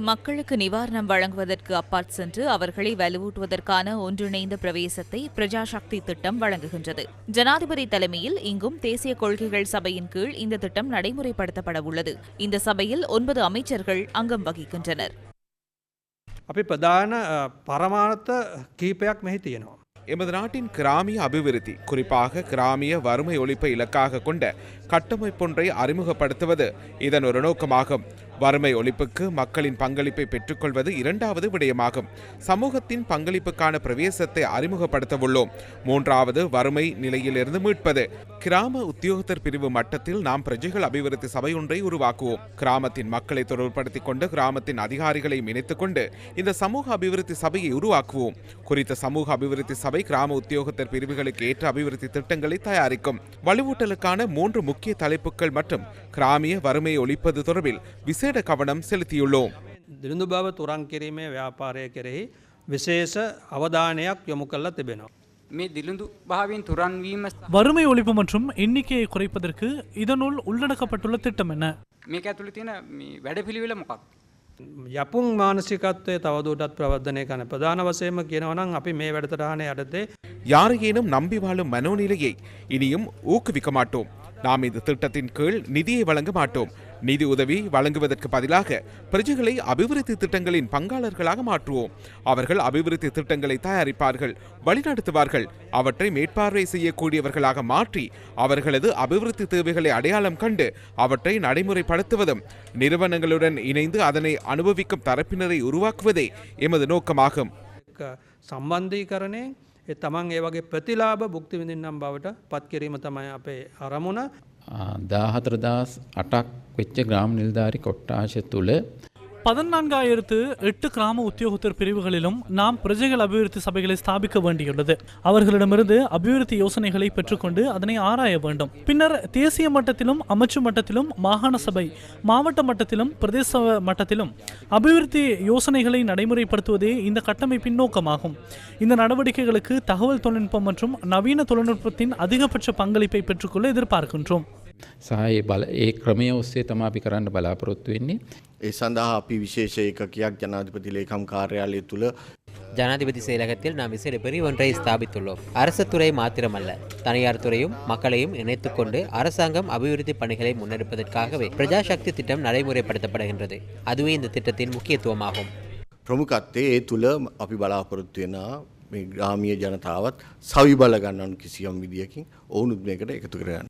மக்களுக்கு நிவாரணம் வழங்குவதற்கு அப்பாற் சென்று அவர்களை வலுவூட்டுவதற்கான ஒன்றிணைந்த பிரவேசத்தை பிரஜாசக்தி திட்டம் வழங்குகின்றது ஜனாதிபதி தலைமையில் இங்கும் தேசிய கொள்கைகள் சபையின் கீழ் இந்த திட்டம் நடைமுறைப்படுத்தப்பட உள்ளது இந்த சபையில் ஒன்பது அமைச்சர்கள் அங்கம் வகிக்கின்றனர் අපි ප්‍රධාන අ, පරමාර්ථ කීපයක් මෙහි තියෙනවා. எமது நாட்டின் கிராமிய அபிவிருத்தி குறிப்பாக கிராமிய வறுமை ஒழிப்பை இலக்காக கொண்ட கட்டமைப்பொன்றை அறிமுகப்படுத்துவது இதன் ஒரு நோக்கமாகும் வறுமை ஒழிப்புக்கு மக்களின் பங்களிப்பை பெற்றுக்கொள்வது இரண்டாவது விடயமாகும். சமூகத்தின் பங்களிப்புக்கான பிரவேசத்தை அறிமுகப்படுத்த உள்ளோம் மூன்றாவது வறுமை நிலையிலிருந்து மீட்பது. கிராம உத்தியோகத்தர் பிரிவு மட்டத்தில் நாம் பிரஜைகள் அபிவிருத்தி சபை ஒன்றை உருவாக்குவோம். கிராமத்தின் மக்களை தொடர்படுத்திக் கொண்டு கிராமத்தின் அதிகாரிகளை இணைத்துக் கொண்டு இந்த சமூக அபிவிருத்தி சபையை உருவாக்குவோம். குறித்த சமூக அபிவிருத்தி சபை கிராம உத்தியோகத்தர் பிரிவுகளுக்கு ஏற்ற அபிவிருத்தி திட்டங்களை தயாரிக்கும். வலுவூட்டலுக்கான மூன்று முக்கிய தலைப்புகள் மற்றும் கிராமிய வறுமையை ஒழிப்பது தொடர்பில் விசேட கவனம் செலுத்தியுள்ளோம் දිළිඳු බව තුරන් කිරීමේ ව්‍යාපාරය කෙරෙහි විශේෂ අවධානයක් යොමු කල්ලා තිබෙනවා. මේ දිළිඳු භාවෙන් තුරන්වීම வறுமை ஒழிப்பு மற்றும் எண்ணிக்கையை குறைப்பதற்கு இதனுள் உள்ளடக்கப்பட்டுள்ள திட்டம் என்ன මේක ඇතුළ තියෙන මේ වැඩපිළිවෙල මොකක්. යපුන් මානසිකත්වය තවදුරටත් ප්‍රවර්ධනය කන ප්‍රධාන වසයම කියනවනම් අපි මේ වැඩතරහණය අඩතේ யாரையேனும் நம்பி வாழும் மனோநிலையை இனியும் ஊக்குவிக்க மாட்டோம் நாம் இந்த திட்டத்தின் கீழ் நிதியை வழங்க மாட்டோம். நிதி உதவி வழங்குவதற்கு பதிலாக பிரஜைகளை அபிவிருத்தி திட்டங்களின் பங்காளர்களாக மாற்றுவோம். அவர்கள் அபிவிருத்தி திட்டங்களை தயாரிப்பார்கள் வழிநடத்துவார்கள். அவற்றை மேற்பார்வை செய்யக்கூடியவர்களாக மாற்றி அவர்களது அபிவிருத்தி தேவைகளை அடையாளம் கண்டு அவற்றை நடைமுறைப்படுத்துவதும் நிறுவனங்களுடன் இணைந்து அதனை அனுபவிக்கும் தரப்பினரை உருவாக்குவதே எமது நோக்கமாகும். சம்பந்தீகரணே තමන් ඒ වගේ ප්‍රතිලාභ බුක්ති විඳින්නම් බවට පත් කිරීම තමයි අපේ අරමුණ. දාහතරදස් අටක් වෙච්ච ග්‍රාම් නිල්ධාරි කොට්ටාශ තුළ பதினான்காயிரத்து எட்டு கிராம உத்தியோகத்தர் பிரிவுகளிலும் நாம் பிரஜைகள் அபிவிருத்தி சபைகளை ஸ்தாபிக்க வேண்டியுள்ளது. அவர்களிடமிருந்து அபிவிருத்தி யோசனைகளை பெற்றுக்கொண்டு அதனை ஆராய வேண்டும். பின்னர் தேசிய மட்டத்திலும் அமைச்சு மட்டத்திலும் மாகாண சபை மாவட்ட மட்டத்திலும் பிரதேச மட்டத்திலும் அபிவிருத்தி யோசனைகளை நடைமுறைப்படுத்துவதே இந்த கட்டமைப்பின் நோக்கமாகும். இந்த நடவடிக்கைகளுக்கு தகவல் தொழில்நுட்பம் மற்றும் நவீன தொழில்நுட்பத்தின் அதிகபட்ச பங்களிப்பை பெற்றுக்கொள்ள எதிர்பார்க்கின்றோம். සහයේ බල ඒ ක්‍රමය ඔස්සේ තමා අපි කරන්න බලාපොරොත්තු වෙන්නේ ඒ සඳහා අපි විශේෂ ඒකකයක් ජනාධිපති ලේකම් කාර්යාලය තුළ ஜனாதிபதி செயலகத்தில் நாம் விசேட பிரிவு ஒன்றை ஸ்தாபித்துள்ளோம் அரசு துறை மாத்திரமல்ல தனியார் துறையும் மக்களையும் இணைத்துக் கொண்டு அரசாங்கம் அபிவிருத்தி பணிகளை முன்னெடுப்பதற்காகவே பிரஜாசக்தி திட்டம் நடைமுறைப்படுத்தப்படுகின்றது அதுவே இந்த திட்டத்தின் முக்கியத்துவமாகும் ප්‍රමුකත්තේ ඒ තුළ අපි බලාපොරොත්තු වෙන මේ ග්‍රාමිය ජනතාවත් සවි බලගන්නවන් කිසියම් විදිියකින් ඔවුනුත් මේකට එකතු කරගන්න.